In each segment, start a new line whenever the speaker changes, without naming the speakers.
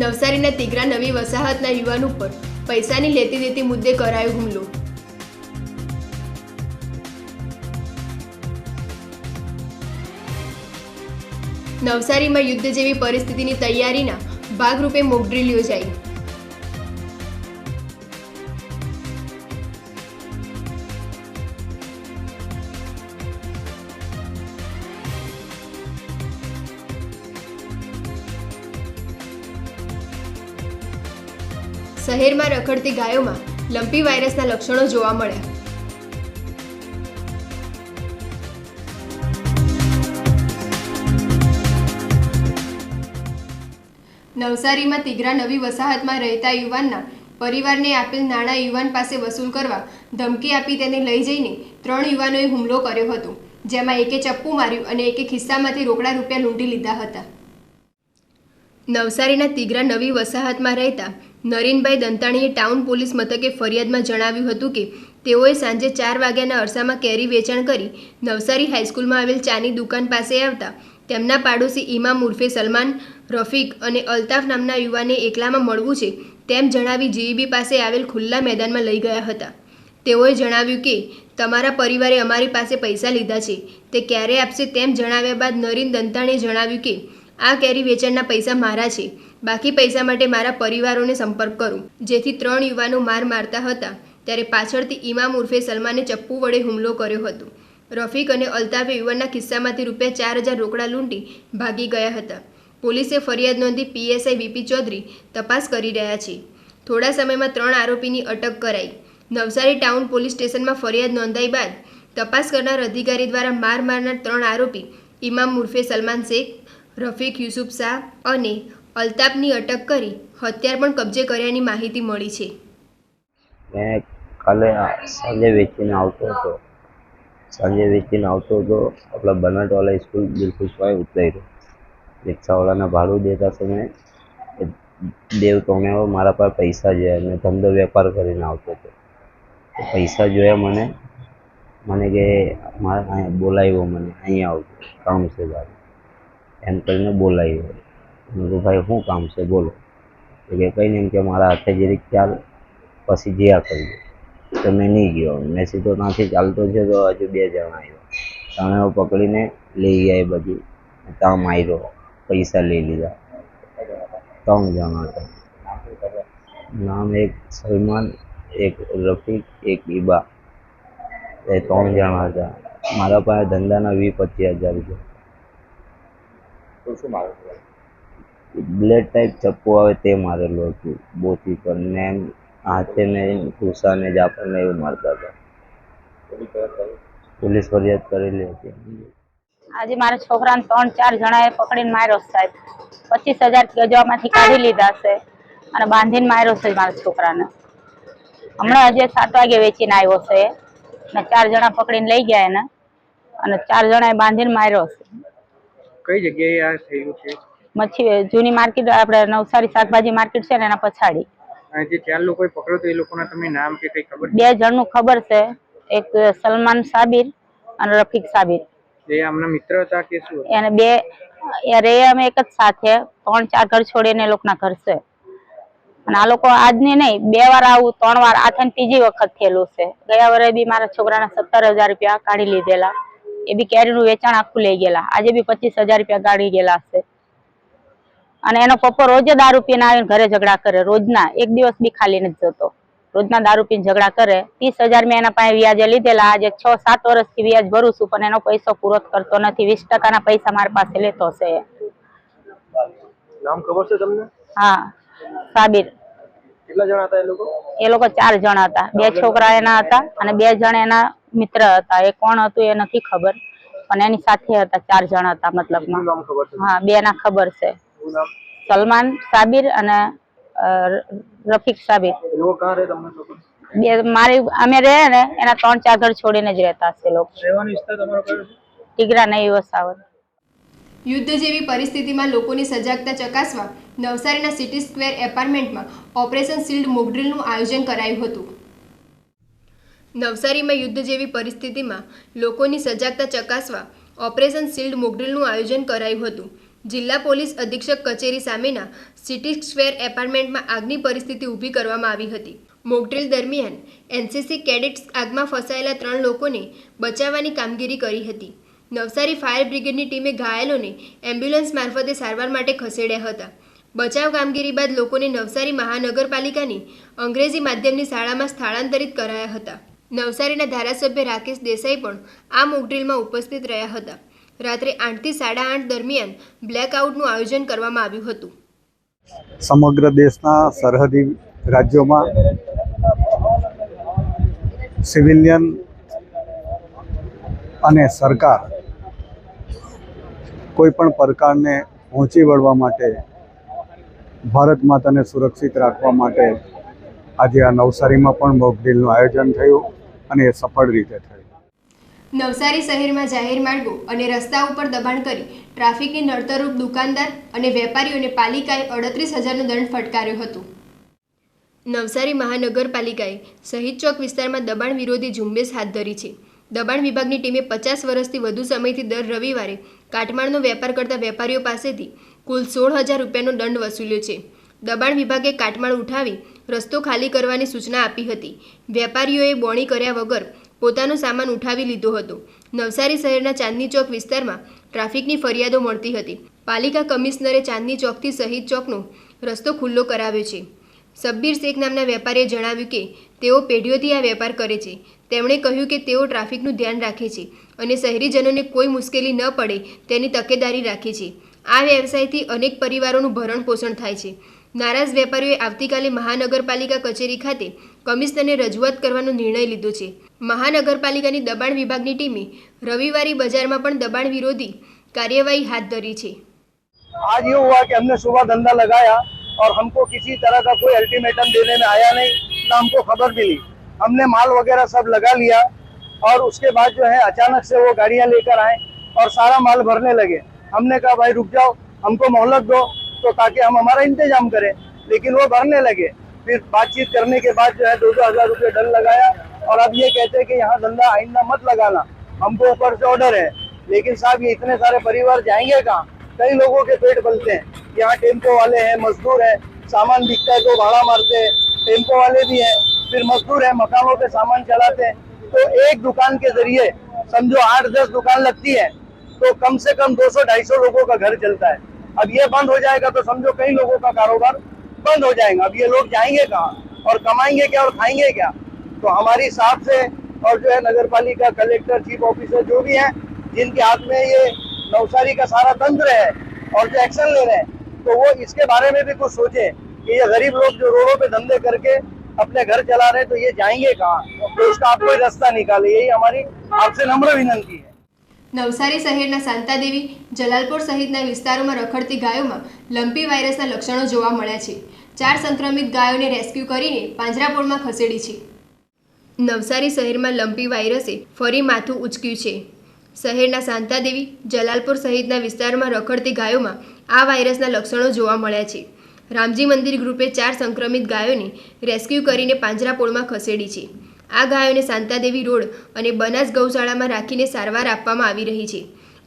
નવસારીના તિગરા નવી વસાહતના યુવાન ઉપર પૈસાની લેતી દેતી મુદ્દે કરાયો હુમલો. નવસારીમાં યુદ્ધ જેવી પરિસ્થિતિની તૈયારીના ભાગરૂપે મોકડ્રીલ યોજાઈ. શહેરમાં રખડતી ગાયોમાં લંપી વાયરસના લક્ષણો જોવા મળ્યા. નવસારીમાં તિગરા નવી વસાહતમાં રહેતા યુવાનના પરિવારને આપેલ નાણાં યુવાન પાસે વસૂલ કરવા ધમકી આપી તેને લઈ જઈને ત્રણ યુવાનોએ હુમલો કર્યો હતો, જેમાં એકે ચપ્પુ માર્યું અને એકે ખિસ્સામાંથી રોકડા રૂપિયા લૂંટી લીધા હતા. નવસારીના તિગરા નવી વસાહતમાં રહેતા નરીનભાઈ દંતાણીએ ટાઉન પોલીસ મથકે ફરિયાદમાં જણાવ્યું હતું કે તેઓએ સાંજે ચાર વાગ્યાના અરસામાં કેરી વેચાણ કરી નવસારી હાઈસ્કૂલમાં આવેલ ચાની દુકાન પાસે આવતા તેમના પાડોશી ઇમામ ઉર્ફે સલમાન, રફીક અને અલ્તાફ નામના યુવાને એકલામાં મળવું છે તેમ જણાવી જીઈબી પાસે આવેલ ખુલ્લા મેદાનમાં લઈ ગયા હતા. તેઓએ જણાવ્યું કે, તમારા પરિવારે અમારી પાસે પૈસા લીધા છે, તે ક્યારે આપશે? તેમ જણાવ્યા બાદ નરીન દંતાણીએ જણાવ્યું કે આ કેરી વેચાણના પૈસા મારા છે. બાકી પૈસા માટે મારા પરિવારોને સંપર્ક કરું. જેથી ત્રણ યુવાનો માર મારતા હતા, ત્યારે પાછળથી ઇમામ ઉર્ફે સલમાને ચપ્પુ વડે હુમલો કર્યો હતો. રફીક અને અલ્તાફે યુવાનના ખિસ્સામાંથી રૂપિયા ચાર હજાર રોકડા લૂંટી ભાગી ગયા હતા. પોલીસે ફરિયાદ નોંધી પીએસઆઈ વીપી ચૌધરી તપાસ કરી રહ્યા છે. થોડા સમયમાં ત્રણ આરોપીની અટક કરાઈ. નવસારી ટાઉન પોલીસ સ્ટેશનમાં ફરિયાદ નોંધાઈ બાદ તપાસ કરનાર અધિકારી દ્વારા માર મારનાર ત્રણ આરોપી ઇમામ ઉર્ફે સલમાન શેખ રફીક, યુસુફ શાહ અને અલ્તાફની અટક કરી હથિયાર પણ કબજે કર્યાની માહિતી મળી છે.
મેં કાલે સાંજે વેચીને આવતો હતો. સાંજે વેચીને આવતો હતો. આપણા બનાટવાલા સ્કૂલ સ્વાય ઉતર્યો. રિક્ષાવાળાને ભાડું દેતા સમયે દેવ તોમેઓ મારા પાસે પૈસા જોયા. મેં ધંધો વેપાર કરીને આવતો હતો. પૈસા જોયા મને. મને કે, મારે અહીંયા બોલાવ્યો મને. અહીંયા આવતો કામ છે તારું એમ કરીને બોલાવ્યો મેં કીધું, ભાઈ, શું કામ છે? બોલો. તો કે કંઈ નહીં, કે મારા હાથે જરીક ચાલ, પછી જ્યાં કરીએ તો મેં નહીં ગયો. મેં સીધો ત્યાંથી ચાલતો છે તો હજુ બે જણા આવ્યા. ત્રણેય પકડીને લઈ ગયા બધી ત્યાં માર્યો, પૈસા લઈ લીધા. ત્રણ જણા હતા. નામ એક સલમાન, એક રફીક, એક ઈબા. એ ત્રણ જણા હતા. મારા પાસે ધંધાના વીસ પચીસ હજાર રૂપિયા. બ્લેડ ટાઈપ ચપ્પુ આવે તે મારેલું હતું. બોથી પર ને એમ હાથે ને ઘૂસા ને જાપર ને એવું મારતા હતા. પોલીસ ફરિયાદ કરેલી હતી.
આજે મારા છોકરાને ત્રણ ચાર જણાએ પકડીને માર્યો છે સાહેબ. પચીસ હજાર ગજવામાંથી કાઢી લીધા છે અને બાંધીને માર્યો છે મારા છોકરાને. હમણાં હજી સાત વાગે વેચીને આવ્યો છે. એ. ને ચાર જણા પકડીને લઈ ગયા એને. અને ચાર જણાએ બાંધીને માર્યો છે.
કઈ જગ્યાએ આ થયું છે?
મચ્છી જૂની માર્કેટ આપણે નવસારી શાકભાજી માર્કેટ છે ને એના પછાડી.
જે ચાર લોકોએ પકડ્યો તો એ લોકોના તમને નામ કે કઈ ખબર
બે જણનું ખબર છે. એક સલમાન સાબિર અને રફીક સાબિર.
જે આમના મિત્ર હતા કે શું
એને બે રે અમે એક જ સાથે ત્રણ ચાર ઘર છોડીને લોકોના ઘર છે. અને આ લોકો આજની નહીં બે વાર આવું ત્રણ વાર આ થઈને ત્રીજી વખત થયેલું છે. ગયા વર્ષે બી મારા છોકરાના સત્તર હજાર રૂપિયા કાઢી લીધેલા. એ બી કેરીનું વેચાણ આખું લઈ ગયેલા. આજે બી પચીસ હજાર રૂપિયા ગાડી ગયેલા હશે અને એનો પપ્પો રોજ દારૂ પીને આવીને ઘરે ઝઘડા કરે. રોજના. એક દિવસ બી ખાલી નથી જતો. રોજના દારૂ પીને ઝઘડા કરે. ત્રીસ હજાર મેં એના પાસે વ્યાજે લીધેલા. આજે છ સાત વર્ષથી વ્યાજ ભરું છું પણ એનો પૈસો પૂરો કરતો નથી. વીસ ટકાના પૈસા મારી પાસે લેતો છે
નામ ખબર છે તમને?
હા. સાબિર.
કેટલા જણા હતા એ લોકો?
એ લોકો ચાર જણા હતા. બે છોકરા એના હતા અને બે જણ એના મિત્ર હતા. એ કોણ હતું એ નથી ખબર. પણ એની સાથે હતા ચાર જણ હતા
છે?
હા બે ના ખબર છે. સલમાન સાબિર અને રફીક સાબિર. બે મારી અમે રહે ને એના ત્રણ ચાર ઘર છોડીને જ રહેતા હશે લોકો.
રહેવાનો વિસ્તાર તમારો કયો છે?
ટીગરા નહીં વસાવત.
યુદ્ધ જેવી પરિસ્થિતિમાં લોકોની સજાગતા ચકાસવા નવસારીના સિટી સ્ક્વેર એપાર્ટમેન્ટમાં ઓપરેશન શિલ્ડ મોકડ્રીલનું આયોજન કરાયું હતું. નવસારીમાં યુદ્ધ જેવી પરિસ્થિતિમાં લોકોની સજાગતા ચકાસવા ઓપરેશન શિલ્ડ મોકડ્રીલનું આયોજન કરાયું હતું. જિલ્લા પોલીસ અધિક્ષક કચેરી સામેના સિટી સ્ક્વેર એપાર્ટમેન્ટમાં આગની પરિસ્થિતિ ઊભી કરવામાં આવી હતી. મોકડ્રીલ દરમિયાન એનસીસી કેડેટ્સ આગમાં ફસાયેલા ત્રણ લોકોને બચાવવાની કામગીરી કરી હતી. નવસારી ફાયર બ્રિગેડની ટીમે ઘાયલોને એમ્બ્યુલન્સ મારફતે સારવાર માટે ખસેડ્યા હતા. બચાવ કામગીરી બાદ લોકોને નવસારી મહાનગરપાલિકાની અંગ્રેજી માધ્યમની શાળામાં સ્થળાંતરિત કરાયા હતા. નવસારીના ધારાસભ્ય રાકેશ દેસાઈ પણ આ મોકડ્રીલમાં ઉપસ્થિત રહ્યા હતા. રાત્રે આઠથી સાડા આઠ દરમિયાન બ્લેકઆઉટનું આયોજન કરવામાં આવ્યું હતું.
સમગ્ર દેશના સરહદી રાજ્યોમાં સિવિલિયન અને સરકાર કોઈ પણ પ્રકારને પહોંચી વળવા માટે ભારત માતાને સુરક્ષિત રાખવા માટે આજે આ નવસારીમાં પણ મોકડ્રીલનું આયોજન થયું અને એ સફળ રીતે થયું.
નવસારી શહેરમાં જાહેર માર્ગો અને રસ્તા ઉપર દબાણ કરી ટ્રાફિકની નડતરરૂપ દુકાનદાર અને વેપારીઓને પાલિકાએ અડત્રીસ હજારનો દંડ ફટકાર્યો હતો. નવસારી મહાનગરપાલિકાએ શહીદ ચોક વિસ્તારમાં દબાણ વિરોધી ઝુંબેશ હાથ ધરી છે. દબાણ વિભાગની ટીમે પચાસ વર્ષથી વધુ સમયથી દર રવિવારે કાટમાળનો વેપાર કરતા વેપારીઓ પાસેથી કુલ સોળ હજાર રૂપિયાનો દંડ વસૂલ્યો છે. દબાણ વિભાગે કાટમાળ ઉઠાવી રસ્તો ખાલી કરવાની સૂચના આપી હતી. વેપારીઓએ બોણી કર્યા વગર પોતાનો સામાન ઉઠાવી લીધો હતો. નવસારી શહેરના ચાંદની ચોક વિસ્તારમાં ટ્રાફિકની ફરિયાદો મળતી હતી. પાલિકા કમિશનરે ચાંદની ચોકથી શહીદ ચોકનો રસ્તો ખુલ્લો કરાવ્યો છે. સબ્બીર શેખ નામના વેપારીએ જણાવ્યું કે, તેઓ પેઢીઓથી આ વેપાર કરે છે. તેમણે કહ્યું કે તેઓ ટ્રાફિકનું ધ્યાન રાખે છે અને શહેરીજનોને કોઈ મુશ્કેલી ન પડે તેની તકેદારી રાખે છે. આ વ્યવસાયથી અનેક પરિવારોનું ભરણ પોષણ થાય છે નારાજ વેપારીઓએ આવતીકાલે મહાનગરપાલિકા કચેરી ખાતે કમિશનરને રજૂઆત કરવાનો નિર્ણય લીધો છે મહાનગરપાલિકાની દબાણ વિભાગની ટીમે રવિવારી બજારમાં પણ દબાણ વિરોધી કાર્યવાહી હાથ ધરી છે
आज ये हुआ कि हमने सुबह धंधा लगाया और हमको किसी तरह का कोई अल्टीमेटम देने में आया नहीं ना हमको खबर मिली हमने माल वगैरह सब लगा लिया और उसके बाद जो है अचानक से वो गाड़ियां लेकर आए और सारा माल भरने लगे हमने कहा, भाई, रुक जाओ, हमको मोहलत दो तो ताकि हम हमारा इंतज़ाम करें। लेकिन वो भरने लगे। फिर बातचीत करने के बाद जो है, दो दो हज़ार रुपये दंड लगाया और अब ये कहते हैं कि यहाँ धंधा आइंदा मत लगाना। हमको ऊपर से ऑर्डर है। लेकिन साहब, ये इतने सारे परिवार जाएँगे कहाँ? कई लोगों के पेट बलते हैं। यहाँ टेंपो वाले हैं, मजदूर हैं, सामान बिकता है तो भाड़ा मारते हैं। टेंपो वाले भी हैं, फिर मजदूर हैं, मकानों पे सामान चलाते हैं। तो एक दुकान के ज़रिए, समझो आठ दस दुकान लगती है। तो कम से कम 200-250 लोगों का घर चलता है। अब ये बंद हो जाएगा तो समझो कई लोगों का कारोबार बंद हो जाएगा। अब ये लोग जाएँगे कहाँ? और कमाएँगे क्या और खाएँगे क्या? तो हमारी साहब से और जो है नगर पालिका कलेक्टर, चीफ ऑफिसर जो भी हैं, जिनके हाथ में ये नवसारी का सारा तंत्र है और जो एक्शन ले रहे हैं तो वो इसके बारे में भी कुछ सोचे कि ये गरीब लोग जो रोडों पे धंधे करके अपने घर चला रहे हैं तो ये जाएँगे कहाँ? तो इसका आप कोई रास्ता निकाले यही हमारी आपसे नम्र विनंती है।
નવસારી શહેરના શાંતાદેવી જલાલપોર સહિતના વિસ્તારોમાં રખડતી ગાયોમાં લંપી વાયરસના લક્ષણો જોવા મળ્યા છે. ચાર સંક્રમિત ગાયોને રેસ્ક્યુ કરીને પાંજરાપોળમાં ખસેડી છે. નવસારી શહેરમાં લંપી વાયરસે ફરી માથું ઉચક્યું છે. શહેરના શાંતાદેવી જલાલપોર સહિતના વિસ્તારમાં રખડતી ગાયોમાં આ વાયરસના લક્ષણો જોવા મળ્યા છે. રામજી મંદિર ગ્રુપે ચાર સંક્રમિત ગાયોને રેસ્ક્યુ કરીને પાંજરાપોળમાં ખસેડી છે. આ ગાયોને શાંતાદેવી રોડ અને બનાસ ગૌશાળામાં રાખીને સારવાર આપવામાં આવી રહી છે.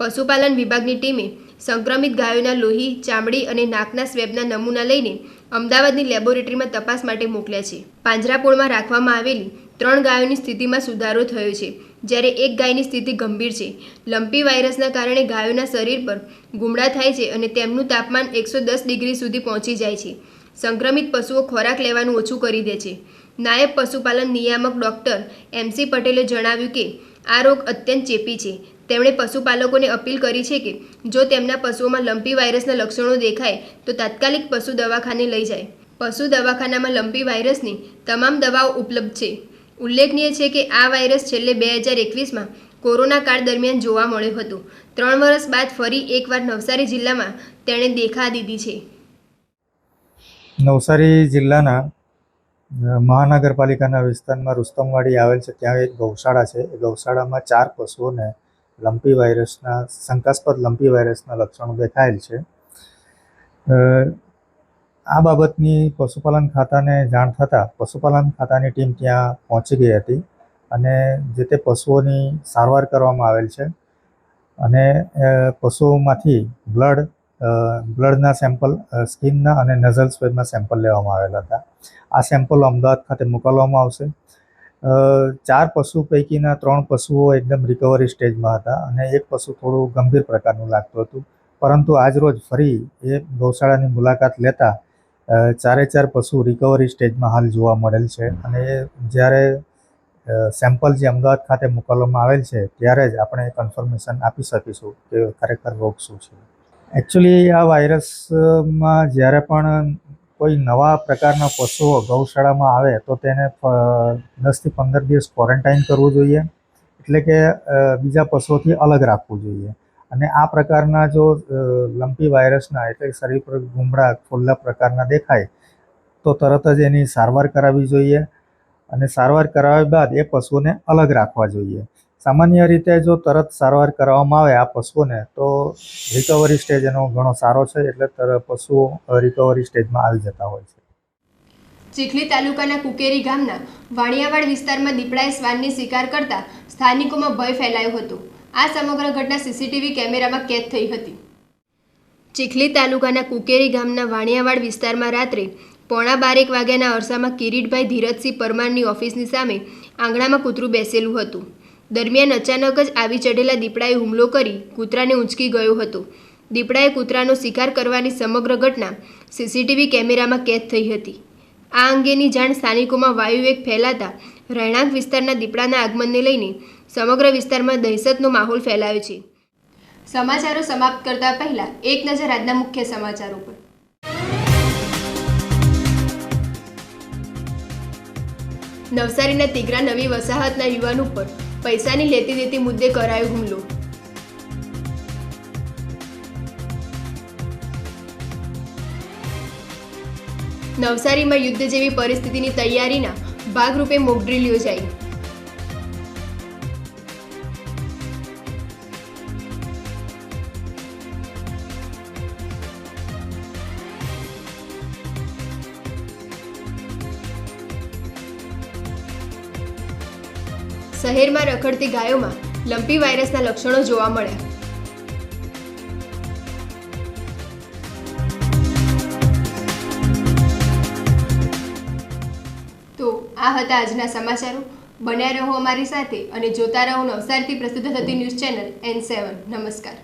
પશુપાલન વિભાગની ટીમે સંક્રમિત ગાયોના લોહી, ચામડી અને નાકના સ્વેબના નમૂના લઈને અમદાવાદની લેબોરેટરીમાં તપાસ માટે મોકલ્યા છે. પાંજરાપોળમાં રાખવામાં આવેલી ત્રણ ગાયોની સ્થિતિમાં સુધારો થયો છે, જ્યારે એક ગાયની સ્થિતિ ગંભીર છે. લંપી વાયરસના કારણે ગાયોના શરીર પર ગુમડા થાય છે અને તેમનું તાપમાન એકસો દસ ડિગ્રી સુધી પહોંચી જાય છે. સંક્રમિત પશુઓ ખોરાક લેવાનું ઓછું કરી દે છે. નાયબ પશુપાલન નિયામક ડૉક્ટર એમસી પટેલે જણાવ્યું કે, આ રોગ અત્યંત ચેપી છે. તેમણે પશુપાલકોને અપીલ કરી છે કે, જો તેમના પશુઓમાં લંપી વાયરસના લક્ષણો દેખાય, તો તાત્કાલિક પશુ દવાખાને લઈ જાય. પશુ દવાખાનામાં લંપી વાયરસની તમામ દવાઓ ઉપલબ્ધ છે. ઉલ્લેખનીય છે કે, આ વાયરસ છેલ્લે બે હજાર એકવીસમાં કોરોના કાળ દરમિયાન જોવા મળ્યો હતો. ત્રણ વર્ષ બાદ ફરી એકવાર નવસારી જિલ્લામાં તેણે દેખા દીધી છે.
નવસારી જિલ્લાના મહાનગરપાલિકાના વિસ્તારમાં રુસ્તમવાડી આવેલ છે. ત્યાં એક ગૌશાળા છે. એ ગૌશાળામાં ચાર પશુઓને લંપી વાયરસના, શંકાસ્પદ લંપી વાયરસના લક્ષણો દેખાયેલ છે. આ બાબતની પશુપાલન ખાતાને જાણ થતાં પશુપાલન ખાતાની ટીમ ત્યાં પહોંચી ગઈ હતી અને જે તે પશુઓની સારવાર કરવામાં આવેલ છે. અને પશુઓમાંથી બ્લડ બ્લડના સેમ્પલ સ્કિનના અને નઝલ સ્વેબના સેમ્પલ લેવામાં આવેલા હતા. આ સેમ્પલ અમદાવાદ ખાતે મોકલવામાં આવશે. ચાર પશુ પૈકીના ત્રણ પશુઓ એકદમ રિકવરી સ્ટેજમાં હતા અને એક પશુ થોડું ગંભીર પ્રકારનું લાગતું હતું. પરંતુ આજરોજ ફરી એ ગૌશાળાની મુલાકાત લેતા ચારે ચાર પશુ રિકવરી સ્ટેજમાં હાલ જોવા મળેલ છે. અને જ્યારે સેમ્પલ જે અમદાવાદ ખાતે મોકલવામાં આવેલ છે, ત્યારે જ આપણે કન્ફર્મેશન આપી શકીશું કે ખરેખર રોગ શું છે. એકચ્યુઅલી આ વાયરસમાં જ્યારે પણ કોઈ નવા પ્રકારના પશુઓ ગૌશાળામાં આવે, તો તેને દસથી પંદર દિવસ ક્વોરન્ટાઇન કરવું જોઈએ. એટલે કે બીજા પશુઓથી અલગ રાખવું જોઈએ. અને આ પ્રકારના જો લંપી વાયરસના એટલે શરીર પર ગુમડા ખુલ્લા પ્રકારના દેખાય, તો તરત જ એની સારવાર કરાવવી જોઈએ. અને સારવાર કરાવ્યા બાદ એ પશુઓને અલગ રાખવા જોઈએ. સામાન્ય રીતે જો તરત સારવાર કરવામાં આવે આ પશુઓને, તો રિકવરી સ્ટેજ એનો ઘણો સારો છે, એટલે તરત પશુઓ રિકવરી સ્ટેજમાં આવી જતા હોય છે.
ચીખલી તાલુકાના કુકેરી ગામના વાણિયાવાડ વિસ્તારમાં દીપડાએ શ્વાનની શિકાર કરતા સ્થાનિકોમાં ભય ફેલાયો હતો. આ સમગ્ર ઘટના સીસીટીવી કેમેરામાં કેદ થઈ હતી. ચીખલી તાલુકાના કુકેરી ગામના વાણિયાવાડ વિસ્તારમાં રાત્રે પોણા બારેક વાગ્યાના અરસામાં કિરીટભાઈ ધીરજસિંહ પરમારની ઓફિસની સામે આંગણામાં કૂતરું બેસેલું હતું. દરમિયાન અચાનક જ આવી ચઢેલા દીપડાએ હુમલો કરી કૂતરાને ઉંચકી ગયો હતો. દીપડાએ કૂતરાનો શિકાર કરવાની સમગ્ર ઘટના સીસીટીવી કેમેરામાં કેદ થઈ હતી. આ અંગેની જાણ સ્થાનિકોમાં વાયુવેગ ફેલાતા રહેણાંક વિસ્તારના દીપડાના આગમનને લઈને સમગ્ર વિસ્તારમાં દહેશતનો માહોલ ફેલાયો છે. સમાચારો સમાપ્ત કરતા પહેલા એક નજર આજના મુખ્ય સમાચારો પર. નવસારીના તિગરા નવી વસાહતના યુવાન ઉપર પૈસાની લેતી દેતી મુદ્દે કરાયો હુમલો. નવસારીમાં યુદ્ધ જેવી પરિસ્થિતિની તૈયારીના ભાગરૂપે મોકડ્રીલ યોજાઈ. શહેરમાં રખડતી ગાયોમાં લંપી વાયરસના લક્ષણો જોવા મળ્યા. તો આ હતા આજના સમાચારો. બન્યા રહો અમારી સાથે અને જોતા રહો નવસારીથી પ્રસિદ્ધ થતી ન્યૂઝ ચેનલ એન સેવન. નમસ્કાર.